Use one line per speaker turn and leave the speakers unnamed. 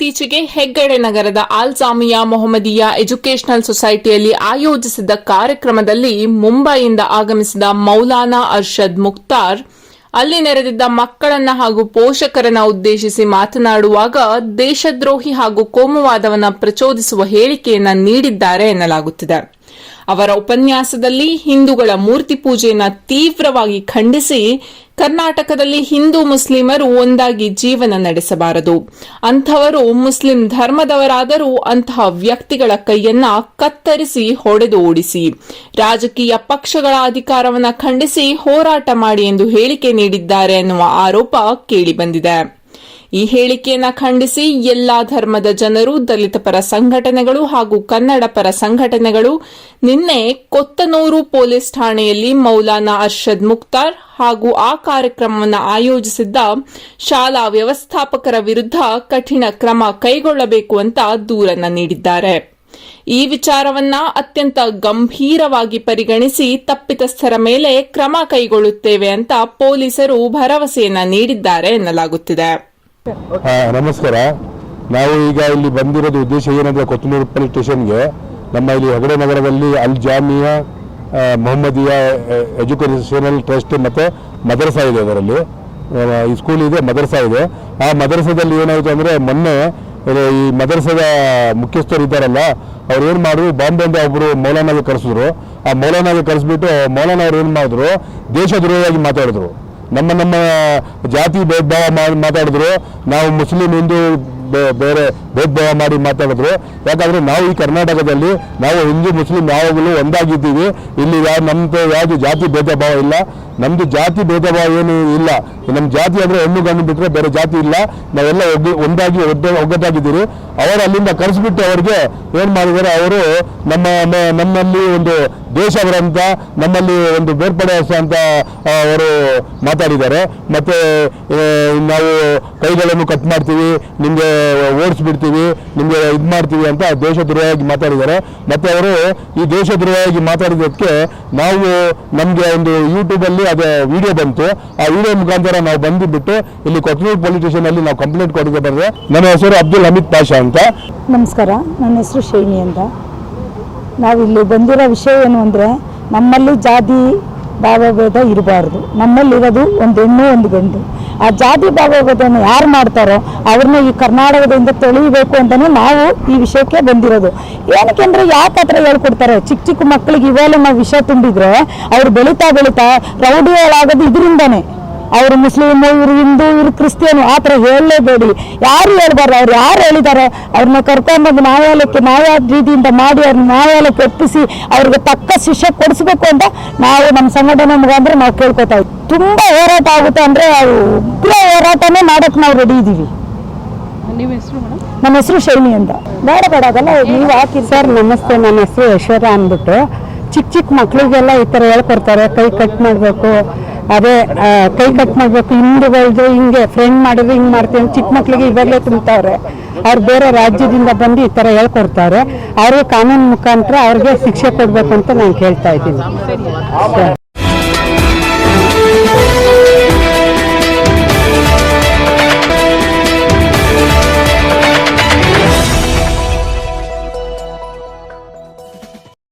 ಇತ್ತೀಚೆಗೆ ಹೆಗ್ಗಡೆ ನಗರದ ಆಲ್ ಜಾಮಿಯಾ ಮೊಹಮ್ಮದಿಯಾ ಎಜುಕೇಷನಲ್ ಸೊಸೈಟಿಯಲ್ಲಿ ಆಯೋಜಿಸಿದ್ದ ಕಾರ್ಯಕ್ರಮದಲ್ಲಿ ಮುಂಬೈಯಿಂದ ಆಗಮಿಸಿದ ಮೌಲಾನಾ ಅರ್ಷದ್ ಮುಕ್ತಾರ್ ಅಲ್ಲಿ ನೆರೆದಿದ್ದ ಮಕ್ಕಳನ್ನ ಹಾಗೂ ಪೋಷಕರನ್ನ ಉದ್ದೇಶಿಸಿ ಮಾತನಾಡುವಾಗ ದೇಶದ್ರೋಹಿ ಹಾಗೂ ಕೋಮುವಾದವನ್ನ ಪ್ರಚೋದಿಸುವ ಹೇಳಿಕೆಯನ್ನ ನೀಡಿದ್ದಾರೆ ಎನ್ನಲಾಗುತ್ತಿದೆ. ಅವರ ಉಪನ್ಯಾಸದಲ್ಲಿ ಹಿಂದೂಗಳ ಮೂರ್ತಿ ಪೂಜೆಯನ್ನು ತೀವ್ರವಾಗಿ ಖಂಡಿಸಿ ಕರ್ನಾಟಕದಲ್ಲಿ ಹಿಂದೂ ಮುಸ್ಲಿಮರು ಒಂದಾಗಿ ಜೀವನ ನಡೆಸಬಾರದು. ಅಂಥವರು ಮುಸ್ಲಿಂ ಧರ್ಮದವರಾದರೂ ಅಂತಹ ವ್ಯಕ್ತಿಗಳ ಕೈಯನ್ನ ಕತ್ತರಿಸಿ ಹೊಡೆದು ಓಡಿಸಿ. ರಾಜಕೀಯ ಪಕ್ಷಗಳ ಅಧಿಕಾರವನ್ನ ಖಂಡಿಸಿ ಹೋರಾಟ ಮಾಡಿ ಎಂದು ಹೇಳಿಕೆ ನೀಡಿದ್ದಾರೆ ಎನ್ನುವ ಆರೋಪ ಕೇಳಿಬಂದಿದೆ. ಈ ಹೇಳಿಕೆಯನ್ನು ಖಂಡಿಸಿ ಎಲ್ಲಾ ಧರ್ಮದ ಜನರು, ದಲಿತ ಪರ ಸಂಘಟನೆಗಳು ಹಾಗೂ ಕನ್ನಡ ಪರ ಸಂಘಟನೆಗಳು ನಿನ್ನೆ ಕೊತ್ತನೂರು ಪೊಲೀಸ್ ಠಾಣೆಯಲ್ಲಿ ಮೌಲಾನಾ ಅರ್ಷದ್ ಮುಕ್ತಾರ್ ಹಾಗೂ ಆ ಕಾರ್ಯಕ್ರಮವನ್ನು ಆಯೋಜಿಸಿದ್ದ ಶಾಲಾ ವ್ಯವಸ್ಥಾಪಕರ ವಿರುದ್ಧ ಕಠಿಣ ಕ್ರಮ ಕೈಗೊಳ್ಳಬೇಕು ಅಂತ ದೂರನ್ನ ನೀಡಿದ್ದಾರೆ. ಈ ವಿಚಾರವನ್ನ ಅತ್ಯಂತ ಗಂಭೀರವಾಗಿ ಪರಿಗಣಿಸಿ ತಪ್ಪಿತಸ್ಥರ ಮೇಲೆ ಕ್ರಮ ಕೈಗೊಳ್ಳುತ್ತೇವೆ ಅಂತ ಪೊಲೀಸರು ಭರವಸೆಯನ್ನ ನೀಡಿದ್ದಾರೆ ಎನ್ನಲಾಗುತ್ತಿದೆ.
ನಮಸ್ಕಾರ. ನಾವು ಈಗ ಇಲ್ಲಿ ಬಂದಿರೋದು ಉದ್ದೇಶ ಏನಂದ್ರೆ ಕೊತ್ತನೂರು ಪೊಲೀಸ್ ಸ್ಟೇಷನ್ಗೆ. ನಮ್ಮ ಇಲ್ಲಿ ಹೆಗಡೆ ನಗರದಲ್ಲಿ ಅಲ್ ಜಾಮಿಯಾ ಮೊಹಮ್ಮದಿಯಾ ಎಜುಕೇಷನಲ್ ಟ್ರಸ್ಟ್ ಮತ್ತು ಮದರಸಾ ಇದೆ ಅದರಲ್ಲಿ ಈ ಸ್ಕೂಲ್ ಇದೆ, ಮದರಸಾ ಇದೆ. ಆ ಮದರಸಾದಲ್ಲಿ ಏನಾಯಿತು ಅಂದರೆ ಮೊನ್ನೆ ಈ ಮದರಸದ ಮುಖ್ಯಸ್ಥರು ಇದ್ದಾರಲ್ಲ, ಅವ್ರು ಏನು ಮಾಡಿದ್ರು ಬಾಂಬೆಯಿಂದ ಒಬ್ಬರು ಮೌಲಾನಾಗೆ ಕರೆಸಿದ್ರು. ಆ ಮೌಲಾನಾಗೆ ಕರೆಸ್ಬಿಟ್ಟು ಮೌಲಾನ ಅವ್ರು ಏನು ಮಾಡಿದ್ರು, ದೇಶದ್ರೋಹಿಯಾಗಿ ಮಾತಾಡಿದ್ರು. ನಮ್ಮ ನಮ್ಮ ಜಾತಿ ಭೇದ ಭಾವ ಮಾತಾಡಿದ್ರು. ನಾವು ಮುಸ್ಲಿಂ ಹಿಂದೂ ಬೇರೆ ಭೇದ ಭಾವ ಮಾಡಿ ಮಾತಾಡಿದ್ರು. ಯಾಕಂದ್ರೆ ನಾವು ಈ ಕರ್ನಾಟಕದಲ್ಲಿ ನಾವು ಹಿಂದೂ ಮುಸ್ಲಿಂ ಯಾವಾಗಲೂ ಒಂದಾಗಿದ್ದೀವಿ. ಇಲ್ಲಿ ಯಾವ ನಮ್ದು ಯಾವುದು ಜಾತಿ ಭೇದ ಭಾವ ಇಲ್ಲ. ನಮ್ದು ಜಾತಿ ಭೇದ ಭಾವ ಏನು ಇಲ್ಲ. ನಮ್ಮ ಜಾತಿ ಅಂದ್ರೆ ಹೆಣ್ಣು ಗಂಡು ಬಿಟ್ಟರೆ ಬೇರೆ ಜಾತಿ ಇಲ್ಲ. ನಾವೆಲ್ಲ ಒಗ್ಗಿ ಒಂದಾಗಿ ಒಡ್ಡ ಒಗ್ಗಟ್ಟಾಗಿದ್ದೀರಿ. ಅವರು ಅಲ್ಲಿಂದ ಕರೆಸಿಬಿಟ್ಟು ಅವ್ರಿಗೆ ಏನು ಮಾಡಿದ್ದಾರೆ ಅವರು ನಮ್ಮ ನಮ್ಮಲ್ಲಿ ಒಂದು ದೇಶವರಂತ ನಮ್ಮಲ್ಲಿ ಒಂದು ಬೇರ್ಪಡೆ ಅಂತ ಅವರು ಮಾತಾಡಿದ್ದಾರೆ. ಮತ್ತೆ ನಾವು ಕೈಗಳನ್ನು ಕಟ್ ಮಾಡ್ತೀವಿ, ನಿಮಗೆ ಓಡಿಸ್ಬಿಡ್ತೀವಿ, ನಿಮಗೆ ಇದು ಮಾಡ್ತೀವಿ ಅಂತ ದೇಶದ್ರೋಹಿಯಾಗಿ ಮಾತಾಡಿದ್ದಾರೆ. ಮತ್ತೆ ಅವರು ಈ ದೇಶದ್ರೋಹಿಯಾಗಿ ಮಾತಾಡಿದ್ದಕ್ಕೆ ನಾವು ನಮಗೆ ಒಂದು ಯೂಟ್ಯೂಬಲ್ಲಿ ಅದು ವಿಡಿಯೋ ಬಂತು. ಆ ವಿಡಿಯೋ ಮುಖಾಂತರ ನಾವು ಬಂದುಬಿಟ್ಟು ಇಲ್ಲಿ ಕೊತ್ತನೂರು ಪೊಲೀಸ್ ಸ್ಟೇಷನಲ್ಲಿ ನಾವು ಕಂಪ್ಲೇಂಟ್ ಕೊಟ್ಟಿದ್ದೆ ಬಂದರೆ ನನ್ನ ಹೆಸರು ಅಬ್ದುಲ್ ಹಮೀದ್ ಪಾಷಾ ಅಂತ.
ನಮಸ್ಕಾರ, ನನ್ನ ಹೆಸರು ಶೈನಿ ಅಂತ. ನಾವಿಲ್ಲಿ ಬಂದಿರೋ ವಿಷಯ ಏನು ಅಂದರೆ ನಮ್ಮಲ್ಲಿ ಜಾತಿ ಭಾವಭೇದ ಇರಬಾರ್ದು. ನಮ್ಮಲ್ಲಿರೋದು ಒಂದು ಹೆಣ್ಣು, ಒಂದು ಗಂಡು. ಆ ಜಾತಿ ಭಾವಭೇದನ ಯಾರು ಮಾಡ್ತಾರೋ ಅವ್ರನ್ನ ಈ ಕರ್ನಾಟಕದಿಂದ ತೊಳಿಬೇಕು ಅಂತಲೇ ನಾವು ಈ ವಿಷಯಕ್ಕೆ ಬಂದಿರೋದು. ಏನಕ್ಕೆ ಅಂದರೆ ಯಾಕೆ ಥರ ಹೇಳ್ಕೊಡ್ತಾರೆ? ಚಿಕ್ಕ ಚಿಕ್ಕ ಮಕ್ಕಳಿಗೆ ಇವೆಲ್ಲ ನಾವು ವಿಷಯ ತುಂಬಿದ್ರೆ ಅವ್ರು ಬೆಳೀತಾ ಬೆಳೀತಾ ರೌಡಿಗಳಾಗೋದು ಇದರಿಂದನೇ. ಅವರು ಮುಸ್ಲಿಮ್ ಇವರು ಹಿಂದೂ ಇವರು ಕ್ರಿಶ್ಚಿಯನ್ ಆ ಥರ ಹೇಳಲೇಬೇಡಿ. ಯಾರು ಹೇಳ್ಬಾರ್ದು? ಅವ್ರು ಯಾರು ಹೇಳಿದ್ದಾರೆ? ಅವ್ರನ್ನ ಕರ್ಕೊಂಡ್ಬಂದು ನ್ಯಾಯಾಲಯಕ್ಕೆ ನ್ಯಾಯ ರೀತಿಯಿಂದ ಮಾಡಿ ಅವ್ರನ್ನ ನ್ಯಾಯಾಲಯಕ್ಕೆ ಒಪ್ಪಿಸಿ ಅವ್ರಿಗೆ ತಕ್ಕ ಶಿಕ್ಷೆ ಕೊಡಿಸ್ಬೇಕು ಅಂತ ನಾವು ನಮ್ಮ ಸಂಘಟನೆ ಮುಖಾಂತರ ನಾವು ಕೇಳ್ಕೊತಾ ಇದ್ವಿ. ತುಂಬ ಹೋರಾಟ ಆಗುತ್ತೆ ಅಂದರೆ ಉಗ್ರ ಹೋರಾಟನೇ ಮಾಡೋಕ್ಕೆ ನಾವು ರೆಡಿ ಇದ್ದೀವಿ. ನಮ್ಮ ಹೆಸರು ಶೈಲಿ ಅಂತ. ಬೇಡ ಬೇಡ ಅದಲ್ಲ ನೀವು ಹಾಕಿ
ಸರ್ ನಮಸ್ತೆ ನನ್ನ ಹೆಸರು ಯಶ್ವರ ಅಂದ್ಬಿಟ್ಟು ಚಿಕ್ಕ ಚಿಕ್ಕ ಮಕ್ಕಳಿಗೆಲ್ಲ ಈ ಥರ ಹೇಳ್ಕೊಡ್ತಾರೆ. ಕೈ ಕಟ್ ಮಾಡಬೇಕು. ಅದೇ ಕೈ ಕಟ್ ಮಾಡಬೇಕು ಬೆಳೆದು ಹಿಂಗೆ ಫ್ರೆಂಡ್ ಮಾಡಿದ್ರೆ ಹಿಂಗೆ ಮಾಡ್ತೀವಿ ಚಿಕ್ಕ ಮಕ್ಕಳಿಗೆ ಇವಾಗಲೇ ತುಂಬ್ತಾವ್ರೆ ಅವ್ರು ಬೇರೆ ರಾಜ್ಯದಿಂದ ಬಂದು ಈ ಥರ ಹೇಳ್ಕೊಡ್ತಾರೆ. ಅವರು ಕಾನೂನು ಮುಖಾಂತರ ಅವ್ರಿಗೆ ಶಿಕ್ಷೆ ಕೊಡಬೇಕು ಅಂತ ನಾನು ಕೇಳ್ತಾ ಇದ್ದೀನಿ.